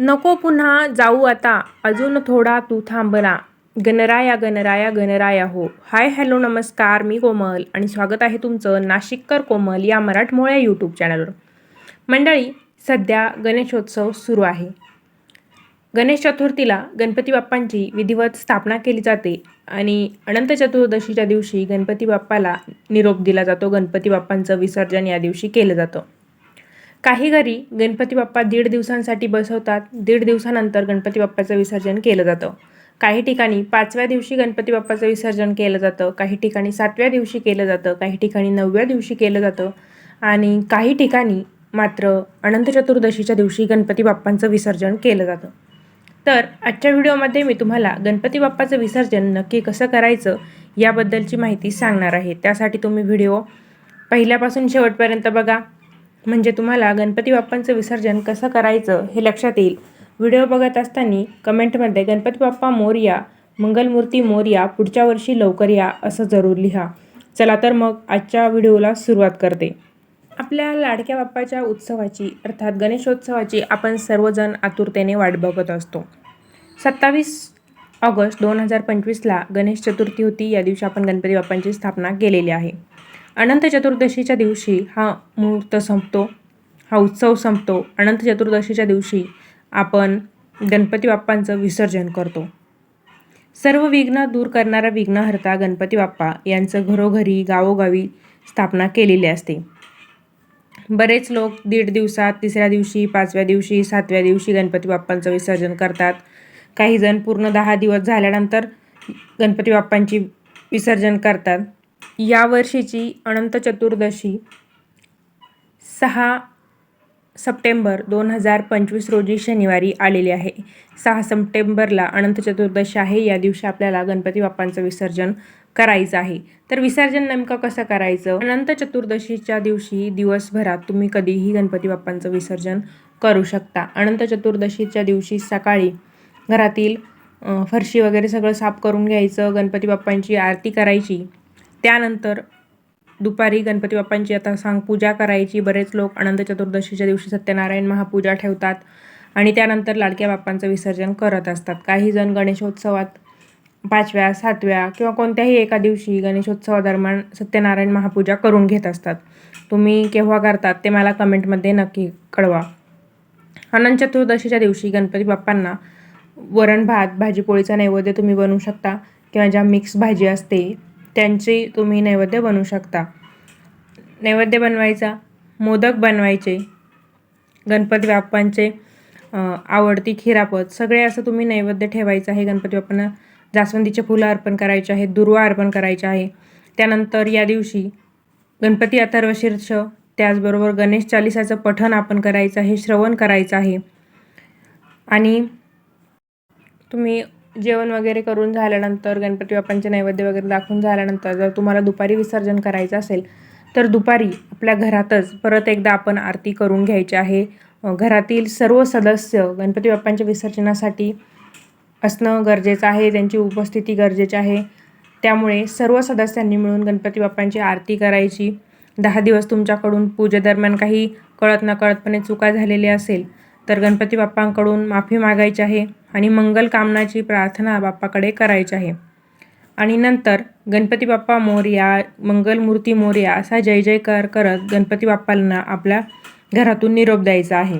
नको पुन्हा जाऊ आता. अजून थोडा तू थांबला. गणराया गणराया गणराया हो. हाय हॅलो नमस्कार. मी कोमल आणि स्वागत आहे तुमचं नाशिककर कोमल या मराठमोळ्या यूट्यूब चॅनलवर मंडळी सध्या गणेशोत्सव सुरू आहे. गणेश चतुर्थीला गणपती बाप्पांची विधिवत स्थापना केली जाते आणि अनंत चतुर्दशीच्या दिवशी गणपती बाप्पाला निरोप दिला जातो. गणपती बाप्पांचं विसर्जन या दिवशी केलं जातं. काही घरी गणपती बाप्पा दीड दिवसांसाठी बसवतात. दीड दिवसानंतर गणपती बाप्पाचं विसर्जन केलं जातं. काही ठिकाणी पाचव्या दिवशी गणपती बाप्पाचं विसर्जन केलं जातं. काही ठिकाणी सातव्या दिवशी केलं जातं. काही ठिकाणी नवव्या दिवशी केलं जातं. आणि काही ठिकाणी मात्र अनंत चतुर्दशीच्या दिवशी गणपती बाप्पांचं विसर्जन केलं जातं. तर आजच्या व्हिडिओमध्ये मी तुम्हाला गणपती बाप्पाचं विसर्जन नक्की कसं करायचं याबद्दलची माहिती सांगणार आहे. त्यासाठी तुम्ही व्हिडिओ पहिल्यापासून शेवटपर्यंत बघा. म्हणजे तुम्हाला गणपती बाप्पांचं विसर्जन कसं करायचं हे लक्षात येईल. व्हिडिओ बघत असताना कमेंटमध्ये गणपती बाप्पा मोरया मंगलमूर्ती मोरया पुढच्या वर्षी लवकर या असं जरूर लिहा. चला तर मग आजच्या व्हिडिओला सुरुवात करते. आपल्या लाडक्या बाप्पाच्या उत्सवाची अर्थात गणेशोत्सवाची आपण सर्वजण आतुरतेने वाट बघत असतो. सत्तावीस ऑगस्ट दोन हजार पंचवीसला गणेश चतुर्थी होती या दिवशी आपण गणपती बाप्पांची स्थापना केलेली आहे. अनंत चतुर्दशीच्या दिवशी हा मुहूर्त संपतो हा उत्सव संपतो. अनंत चतुर्दशीच्या दिवशी आपण गणपती बाप्पांचं विसर्जन करतो. सर्व विघ्न दूर करणारा विघ्नहर्ता गणपती बाप्पा यांचं घरोघरी गावोगावी स्थापना केलेली असते. बरेच लोक दीड दिवसात तिसऱ्या दिवशी पाचव्या दिवशी सातव्या दिवशी गणपती बाप्पांचं विसर्जन करतात. काही जण पूर्ण दहा दिवस झाल्यानंतर गणपती बाप्पांची विसर्जन करतात. यावर्षीची अनंत चतुर्दशी सहा सप्टेंबर दोन हजार पंचवीस रोजी शनिवारी आलेली आहे. सहा सप्टेंबरला अनंत चतुर्दशी आहे. या दिवशी आपल्याला गणपती बाप्पांचं विसर्जन करायचं आहे. तर विसर्जन नेमकं कसं करायचं? अनंत चतुर्दशीच्या दिवशी दिवसभरात तुम्ही कधीही गणपती बाप्पांचं विसर्जन करू शकता. अनंत चतुर्दशीच्या दिवशी सकाळी घरातील फरशी वगैरे सगळं साफ करून घ्यायचं गणपती बाप्पांची आरती करायची त्यानंतर दुपारी गणपती बाप्पांची आता सांग पूजा करायची. बरेच लोक अनंत चतुर्दशीच्या दिवशी सत्यनारायण महापूजा ठेवतात आणि त्यानंतर लाडक्या बाप्पांचं विसर्जन करत असतात. काही जण गणेशोत्सवात पाचव्या सातव्या किंवा कोणत्याही एका दिवशी गणेशोत्सवादरम्यान सत्यनारायण महापूजा करून घेत असतात. तुम्ही केव्हा करतात ते मला कमेंटमध्ये नक्की कळवा. अनंत चतुर्दशीच्या दिवशी गणपती बाप्पांना वरण भात भाजीपोळीचा नैवेद्य तुम्ही बनवू शकता किंवा ज्या मिक्स भाजी असते त्यांची तुम्ही नैवेद्य बनवू शकता. नैवेद्य बनवायचा मोदक बनवायचे गणपती बाप्पांचे आवडती खिरापत सगळे असं तुम्ही नैवेद्य ठेवायचं आहे. गणपती बाप्पांना जास्वंदीचे फुलं अर्पण करायचे आहेत दुर्वा अर्पण करायचे आहे. त्यानंतर या दिवशी गणपती अथर्वशीर्ष त्याचबरोबर गणेश चालिसाचं पठण आपण करायचं आहे श्रवण करायचं आहे. आणि तुम्ही जेवण वगैरे करून झाल्यानंतर गणपती बाप्पांचे नैवेद्य वगैरे दाखवून झाल्यानंतर जर तुम्हाला दुपारी विसर्जन करायचं असेल तर दुपारी आपल्या घरातच परत एकदा आपण आरती करून घ्यायची आहे. घरातील सर्व सदस्य गणपती बाप्पांच्या विसर्जनासाठी असणं गरजेचं आहे त्यांची उपस्थिती गरजेची आहे. त्यामुळे सर्व सदस्यांनी मिळून गणपती बाप्पांची आरती करायची. दहा दिवस तुमच्याकडून पूजेदरम्यान काही कळत नकळतपणे चुका झालेली असेल तर गणपती बाप्पांकडून माफी मागायची आहे. आणि मंगल कामनाची प्रार्थना बाप्पाकडे करायची आहे. आणि नंतर गणपती बाप्पा मोर्या मंगलमूर्ती मोर्या असा जय जयकार करत गणपती बाप्पांना आपल्या घरातून निरोप द्यायचा आहे.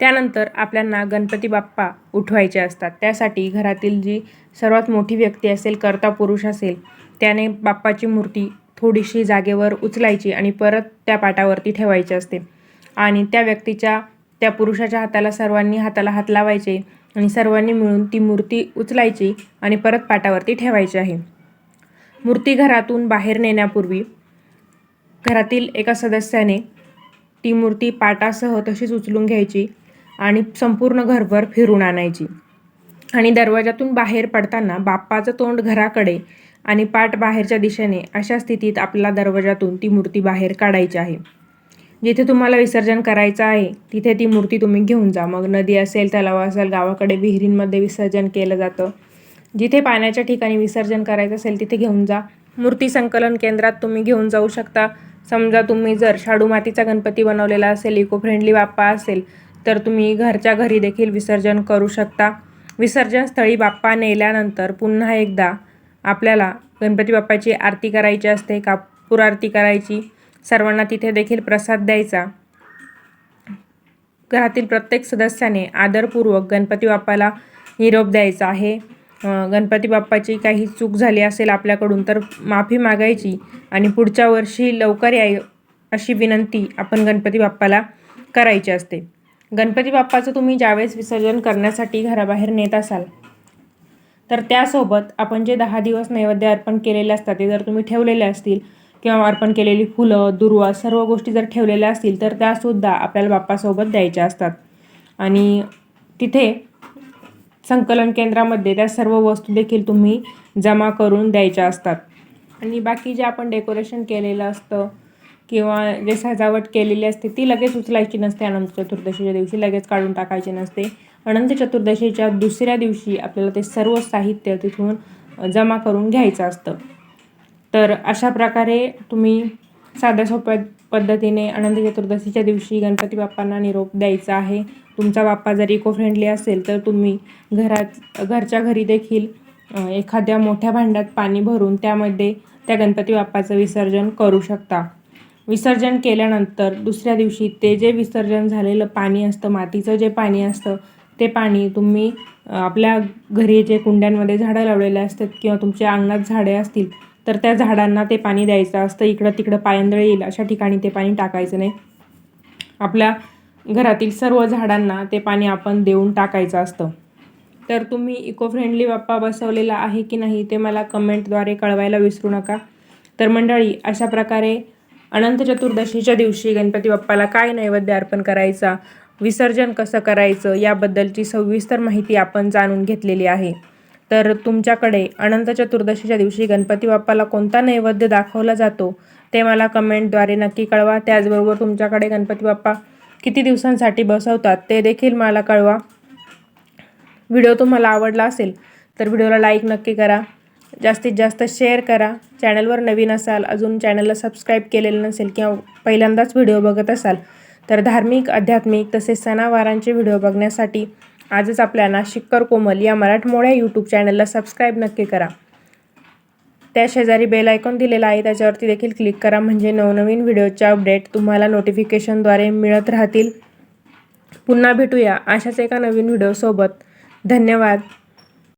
त्यानंतर आपल्यांना गणपती बाप्पा उठवायचे असतात. त्यासाठी घरातील जी सर्वात मोठी व्यक्ती असेल कर्ता पुरुष असेल त्याने बाप्पाची मूर्ती थोडीशी जागेवर उचलायची आणि परत त्या पाटावरती ठेवायची असते. आणि त्या व्यक्तीच्या त्या पुरुषाच्या हाताला सर्वांनी हाताला हात लावायचे आणि सर्वांनी मिळून ती मूर्ती उचलायची आणि परत पाटावरती ठेवायची आहे. मूर्ती घरातून बाहेर नेण्यापूर्वी घरातील एका सदस्याने ती मूर्ती पाटासह तशीच उचलून घ्यायची आणि संपूर्ण घरभर फिरून आणायची. आणि दरवाजातून बाहेर पडताना बाप्पाचं तोंड घराकडे आणि पाठ बाहेरच्या दिशेने अशा स्थितीत आपल्या दरवाजातून ती मूर्ती बाहेर काढायची आहे. जिथे तुम्हाला विसर्जन करायचं आहे तिथे ती मूर्ती तुम्ही घेऊन जा. मग नदी असेल तलाव असेल गावाकडे विहिरींमध्ये विसर्जन केलं जातं. जिथे पाण्याच्या ठिकाणी विसर्जन करायचं असेल तिथे घेऊन जा. मूर्ती संकलन केंद्रात तुम्ही घेऊन जाऊ शकता. समजा तुम्ही जर शाडू मातीचा गणपती बनवलेला असेल इको फ्रेंडली बाप्पा असेल तर तुम्ही घरच्या घरी देखील विसर्जन करू शकता. विसर्जन स्थळी बाप्पा नेल्यानंतर पुन्हा एकदा आपल्याला गणपती बाप्पाची आरती करायची असते कापूर आरती करायची. सर्वांना तिथे देखील प्रसाद द्यायचा. घरातील प्रत्येक सदस्याने आदरपूर्वक गणपती बाप्पाला निरोप द्यायचा आहे. गणपती बाप्पाची काही चूक झाली असेल आपल्याकडून तर माफी मागायची आणि पुढच्या वर्षी लवकर याय अशी विनंती आपण गणपती बाप्पाला करायची असते. गणपती बाप्पाचं तुम्ही ज्यावेळेस विसर्जन करण्यासाठी घराबाहेर नेत असाल तर त्यासोबत आपण जे दहा दिवस नैवेद्य अर्पण केलेले असतात ते जर तुम्ही ठेवलेले असतील किंवा अर्पण केलेली फुलं दुर्वा सर्व गोष्टी जर ठेवलेल्या असतील तर त्यासुद्धा आपल्याला बाप्पासोबत द्यायच्या असतात. आणि तिथे संकलन केंद्रामध्ये त्या सर्व वस्तू देखील तुम्ही जमा करून द्यायच्या असतात. आणि बाकी जे आपण डेकोरेशन केलेलं असतं किंवा जे सजावट केलेली असते ती लगेच उचलायची नसते. अनंत चतुर्दशीच्या दिवशी लगेच काढून टाकायची नसते. अनंत चतुर्दशीच्या दुसऱ्या दिवशी आपल्याला ते सर्व साहित्य तिथून जमा करून घ्यायचं असतं. तर अशा प्रकारे तुम्ही साध्या सोप्या पद्धतीने अनंत चतुर्दशीच्या दिवशी गणपती बाप्पांना निरोप द्यायचा आहे. तुमचा बाप्पा जर इको फ्रेंडली असेल तर तुम्ही घरात घरच्या घरी देखील एखाद्या मोठ्या भांड्यात पाणी भरून त्यामध्ये त्या गणपती बाप्पाचं विसर्जन करू शकता. विसर्जन केल्यानंतर दुसऱ्या दिवशी ते जे विसर्जन झालेलं पाणी असतं मातीचं जे पाणी असतं ते पाणी तुम्ही आपल्या घरी जे कुंड्यांमध्ये झाडं लावलेले असतात किंवा तुमच्या अंगणात झाडे असतील तर त्या झाडांना ते पाणी द्यायचं असतं. इकडं तिकडं पायंदळ येईल. अशा ठिकाणी ते पाणी टाकायचं नाही. आपल्या घरातील सर्व झाडांना ते पाणी आपण देऊन टाकायचं असतं. तर तुम्ही इको फ्रेंडली बाप्पा बसवलेला आहे की नाही ते मला कमेंटद्वारे कळवायला विसरू नका. तर मंडळी अशा प्रकारे अनंत चतुर्दशीच्या दिवशी गणपती बाप्पाला काय नैवेद्य अर्पण करायचा विसर्जन कसं करायचं याबद्दलची सविस्तर माहिती आपण जाणून घेतलेली आहे. तर तुमच्याकडे अनंत चतुर्दशीच्या दिवशी गणपती बाप्पाला कोणता नैवेद्य दाखवला जातो ते मला कमेंटद्वारे नक्की कळवा. त्याचबरोबर तुमच्याकडे गणपती बाप्पा किती दिवसांसाठी बसवतात ते देखील मला कळवा. व्हिडिओ तुम्हाला आवडला असेल तर व्हिडिओला लाईक नक्की करा. जास्तीत जास्त शेअर करा. चॅनलवर नवीन असाल अजून चॅनलला सबस्क्राईब केलेलं नसेल किंवा पहिल्यांदाच व्हिडिओ बघत असाल तर धार्मिक आध्यात्मिक तसेच सणावारांचे व्हिडिओ बघण्यासाठी आजच आपल्या नाशिककर कोमल या मराठमोळ्या यूट्यूब चॅनलला सबस्क्राईब नक्की करा. त्या शेजारी बेल आयकॉन दिलेला आहे त्याच्यावरती देखील क्लिक करा. म्हणजे नवनवीन व्हिडिओच्या अपडेट तुम्हाला नोटिफिकेशनद्वारे मिळत राहतील. पुन्हा भेटूया अशाच एका नवीन व्हिडिओसोबत धन्यवाद.